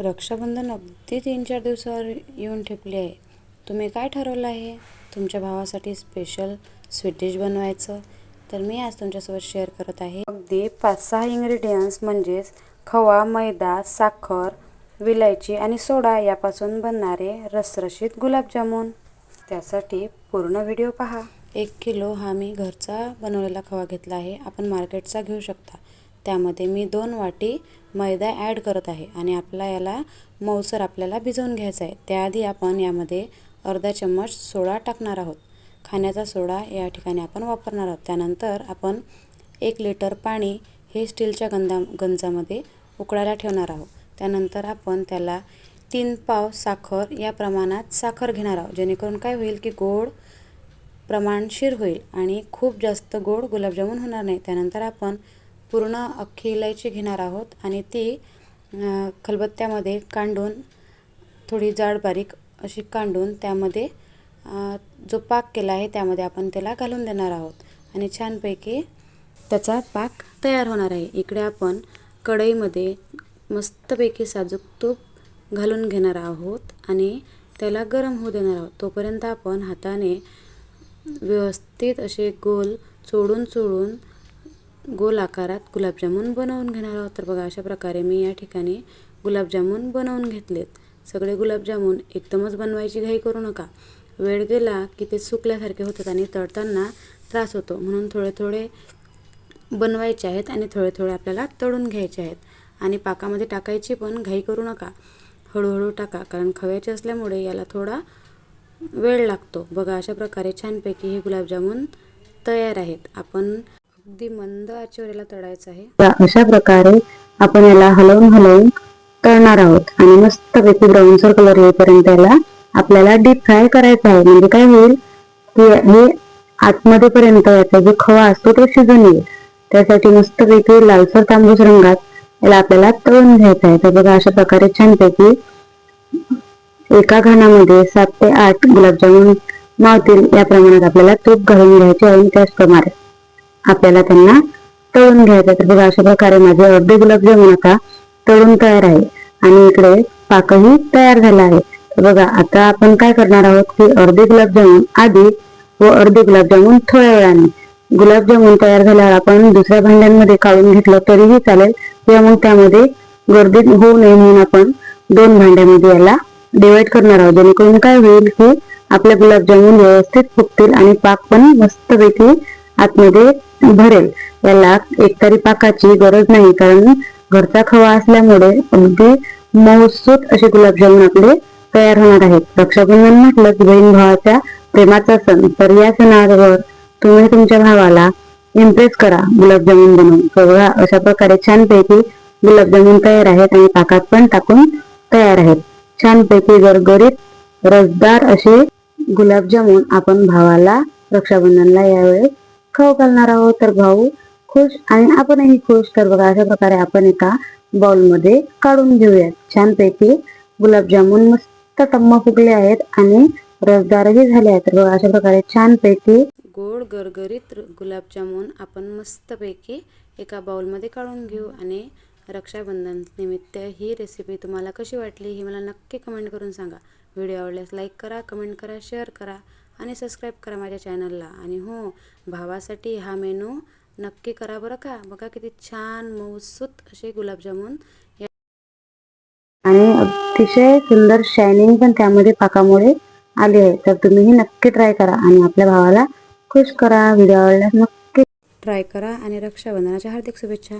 रक्षाबंधन अगदी तीन चार दिवसावर येऊन ठेपले आहे. तुम्ही काय ठरवलं आहे? तुमच्या भावासाठी स्पेशल स्वीट डिश बनवायचं. तर मी आज तुमच्यासोबत शेअर करत आहे. अगदी पाच सहा इंग्रेडियंट्स म्हणजेच खवा मैदा साखर विलायची आणि सोडा यापासून बनणारे रसरशीत गुलाबजामुन. त्यासाठी पूर्ण व्हिडिओ पहा. एक किलो हा मी घरचा बनवलेला खवा घेतला आहे. आपण मार्केटचा घेऊ शकता. त्यामध्ये मी दोन वाटी मैदा ॲड करत आहे आणि आपला याला मऊसर आपल्याला भिजवून घ्यायचा आहे. त्याआधी आपण यामध्ये अर्धा चम्मच सोडा टाकणार आहोत. खाण्याचा सोडा या ठिकाणी आपण वापरणार आहोत. त्यानंतर आपण एक लिटर पाणी हे स्टीलच्या गंधा गंजामध्ये उकळायला ठेवणार आहोत. त्यानंतर आपण त्याला तीन पाव साखर या प्रमाणात साखर घेणार आहोत. जेणेकरून काय होईल की गोड प्रमाणशीर होईल आणि खूप जास्त गोड गुलाबजामुन होणार नाही. त्यानंतर आपण पूर्ण अख्खी इलायची घेणार आहोत आणि ती खलबत्त्यामध्ये कांडून थोडी जाड बारीक अशी कांडून त्यामध्ये जो पाक केला आहे त्यामध्ये आपण त्याला घालून देणार आहोत. आणि छानपैकी त्याचा पाक तयार होणार आहे. इकडे आपण कढईमध्ये मस्तपैकी साजूक तूप घालून घेणार आहोत आणि त्याला गरम होऊ देणार आहोत. तोपर्यंत आपण हाताने व्यवस्थित असे गोल चोडून चोडून गोल आकारात गुलाबजामुन बनवून घेणार आहोत. तर बघा अशा प्रकारे मी या ठिकाणी गुलाबजामुन बनवून घेतलेत. सगळे गुलाबजामुन एकदमच बनवायची घाई करू नका. वेळ गेला की ते सुकल्यासारखे होतात आणि तळताना त्रास होतो. म्हणून थोडे थोडे बनवायचे आहेत आणि थोडे थोडे आपल्याला तळून घ्यायचे आहेत. आणि पाकामध्ये टाकायची पण घाई करू नका. हळूहळू टाका कारण खव्याचे असल्यामुळे याला थोडा वेळ लागतो. बघा अशा प्रकारे छानपैकी हे गुलाबजामुन तयार आहेत. आपण अगदी मंद आचेवर तळायचं आहे. अशा प्रकारे आपण याला हलवून हलवून तळणार आहोत. आणि मस्तपैकी ब्राऊनसर कलर येईपर्यंत याला आपल्याला डीप फ्राय करायचं आहे. म्हणजे काय होईल? की हे आतमध्ये पर्यंत याचा जो खवा असतो तो शिजून येईल. त्यासाठी मस्तपैकी लालसर तांबूस रंगात याला आपल्याला तळून घ्यायचं आहे. तर बघा अशा प्रकारे छानपैकी एका घाणामध्ये सात ते आठ गुलाबजामुन मावतील. या प्रमाणात आपल्याला तूप घालून घ्यायचे आणि त्याचप्रमाणे आपल्याला त्यांना तळून घ्यायचं तर बघा अशा प्रकारे माझे अर्धे गुलाबजामुन आता तळून तयार आहे. आणि इकडे पाकही तयार झाला आहे. तर बघा आता आपण काय करणार आहोत की अर्धे गुलाबजामुन आधी व अर्धे गुलाबजामुन थोड्या वेळाने. गुलाबजामुन तयार झाल्यावर आपण दुसऱ्या भांड्यांमध्ये काढून घेतलं तरीही चालेल. किंवा मग त्यामध्ये गर्दी होऊ नये म्हणून आपण दोन भांड्यामध्ये याला डिवाइड करणार आहोत. जेणेकरून काय होईल की आपले गुलाबजामुन व्यवस्थित फुगतील आणि पाक पण मस्तपैकी आतमध्ये भरेल. याला एकतरी पाकाची गरज नाही कारण घरचा खवा असल्यामुळे अगदी मऊसूत असे गुलाबजामुन आपले तयार होणार आहेत. रक्षाबंधन म्हटलं की बहीण भावाच्या प्रेमाचा सण. तर या सणावर तुम्ही तुमच्या भावाला इम्प्रेस करा गुलाबजामुन बनवून. बघा अशा प्रकारे छानपैकी गुलाबजामुन तयार आहेत आणि पाकात पण टाकून तयार आहेत. छानपैकी गरगरीत रसदार असे गुलाबजामुन आपण भावाला रक्षाबंधनला यावेळेस खाऊ घालणार आहोत तर भाऊ खुश आणि आपणही खुश. तर बघा अशा प्रकारे आपण एका बाउलमध्ये काढून घेऊयात. छानपैकी गुलाबजामुन मस्त टम्मा फुगले आहेत आणि रसदारही झाले आहेत. तर बघा अशा प्रकारे छानपैकी गोड गरगरीत गुलाबजामुन आपण मस्तपैकी एका बाउलमध्ये काढून घेऊ. आणि रक्षाबंधन निमित्त ही रेसिपी तुम्हाला कशी वाटली ही मला नक्की कमेंट करून सांगा. व्हिडिओ आवडल्यास लाईक करा कमेंट करा शेअर करा. आणि सबस्क्राईब करा माझ्या चॅनलला आणि हो भावासाठी हा मेनू नक्की करा बरं का. बघा किती छान मऊसूत असे गुलाबजामुन. आणि अतिशय सुंदर शायनिंग पण त्यामध्ये पाकामुळे आली आहे. तर तुम्हीही नक्की ट्राय करा आणि आपल्या भावाला खुश करा. व्हिडिओ आवडल्यास नक्की ट्राय करा आणि रक्षाबंधनाच्या हार्दिक शुभेच्छा.